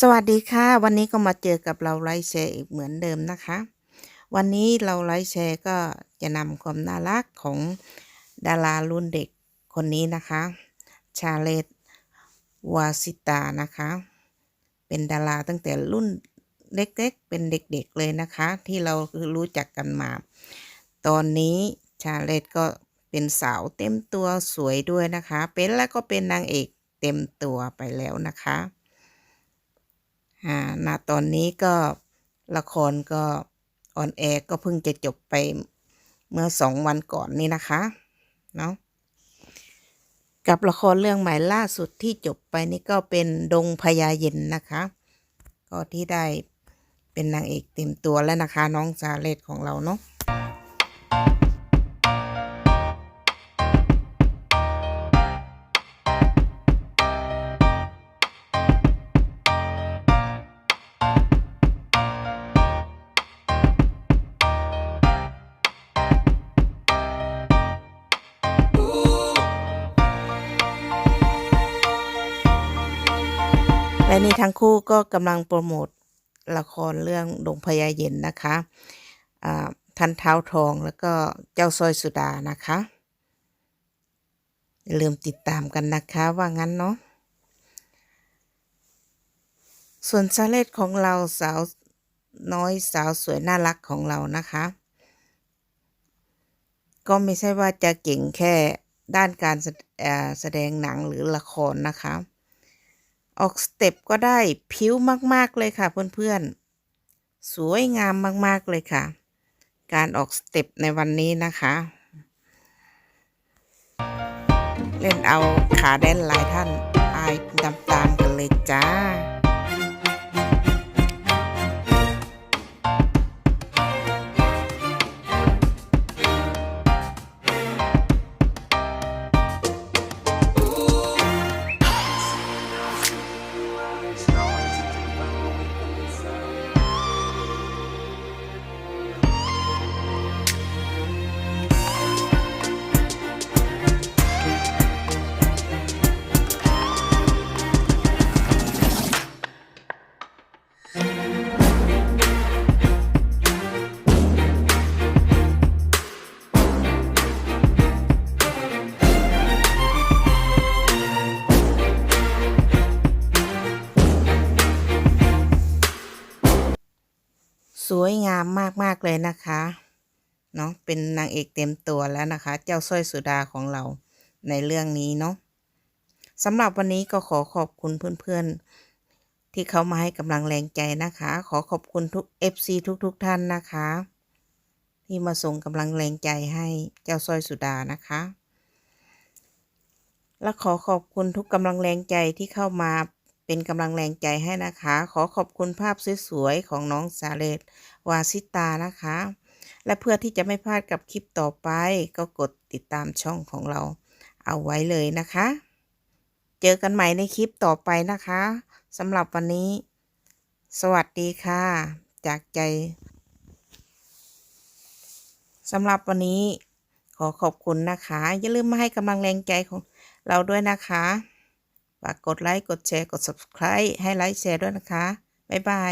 สวัสดีค่ะ วันนี้ก็มาเจอกับเราไลฟ์แชร์อีกเหมือนเดิมนะคะ วันนี้เราไลฟ์แชร์ก็จะนำความน่ารักของดารารุ่นเด็กคนนี้นะคะ ชาเลตวาสิตานะคะ เป็นดาราตั้งแต่รุ่นเล็กๆ เป็นเด็กๆเลยนะคะ ที่เรารู้จักกันมา ตอนนี้ชาเลตก็เป็นสาวเต็มตัวสวยด้วยนะคะ เป็นแล้วก็เป็นนางเอกเต็มตัวไปแล้วนะคะ อ่าณตอนนี้ก็ละครก็ออนแอร์ก็เพิ่งจะจบไปเมื่อสองวันก่อนนี่นะคะ เนาะกับละครเรื่องใหม่ล่าสุดที่จบไปนี่ก็เป็นดงพญาเย็นนะคะ ก็ที่ได้เป็นนางเอกเต็มตัวแล้วนะคะ น้องซาเลตของเราเนาะ และนี่ทั้งคู่ก็กำลังโปรโมทละครเรื่องดงพญาเย็นนะคะอ่าทันเท้าทองแล้วก็เจ้าสร้อยสุดานะคะ อย่าลืมติดตามกันนะคะว่างั้นเนาะส่วนซาเลตของเราสาวน้อยสาวสวยน่ารักของเรานะคะ ก็ไม่ใช่ว่าจะเก่งแค่ด้านการแสดงหนังหรือละครนะคะ ออกสเต็ปก็ได้ผิวมากๆเลยค่ะเพื่อนๆ สวยงามมากๆเลยค่ะ การออกสเต็ปในวันนี้นะคะ เล่นเอาขาแดนหลายท่านอายตามๆกันเลยจ้า วยงามมากๆเลยนะคะเนาะเป็นนางเอกเต็มตัวแล้วนะคะ เจ้าสร้อยสุดาของเราในเรื่องนี้เนาะสำหรับวันนี้ก็ขอขอบคุณเพื่อนๆ ที่เขามาให้กำลังแรงใจนะคะ ขอขอบคุณทุก FC ทุกๆทท่านนะคะ ที่มาส่งกำลังแรงใจให้เจ้าสร้อยสุดานะคะ และขอขอบคุณทุกกำลังแรงใจที่เข้ามา เป็นกำลังแรงใจให้นะคะ ขอขอบคุณภาพสวยๆของน้องสาเลตวาสิตานะคะ และเพื่อที่จะไม่พลาดกับคลิปต่อไป ก็กดติดตามช่องของเราเอาไว้เลยนะคะ เจอกันใหม่ในคลิปต่อไปนะคะสำหรับวันนี้ สวัสดีค่ะ จากใจสำหรับวันนี้ขอขอบคุณนะคะ อย่าลืมมาให้กำลังแรงใจของเราด้วยนะคะ ฝากกดไลค์ กดแชร์ กด subscribe ให้ไลค์แชร์ด้วยนะคะ บ๊ายบาย